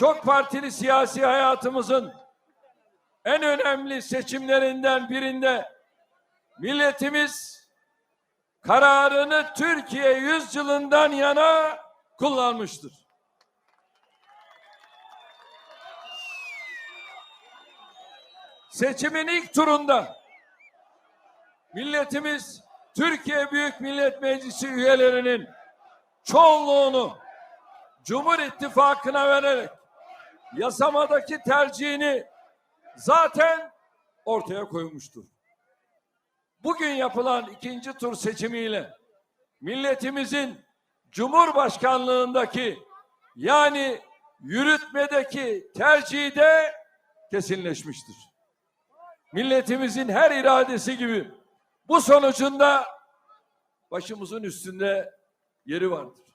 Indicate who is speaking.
Speaker 1: çok partili siyasi hayatımızın en önemli seçimlerinden birinde milletimiz kararını Türkiye yüzyılından yana kullanmıştır. Seçimin ilk turunda milletimiz Türkiye Büyük Millet Meclisi üyelerinin çoğunluğunu Cumhur İttifakı'na vererek yasamadaki tercihini zaten ortaya koymuştur. Bugün yapılan ikinci tur seçimiyle milletimizin Cumhurbaşkanlığındaki yani yürütmedeki tercihi de kesinleşmiştir. Milletimizin her iradesi gibi bu sonucunda başımızın üstünde yeri vardır.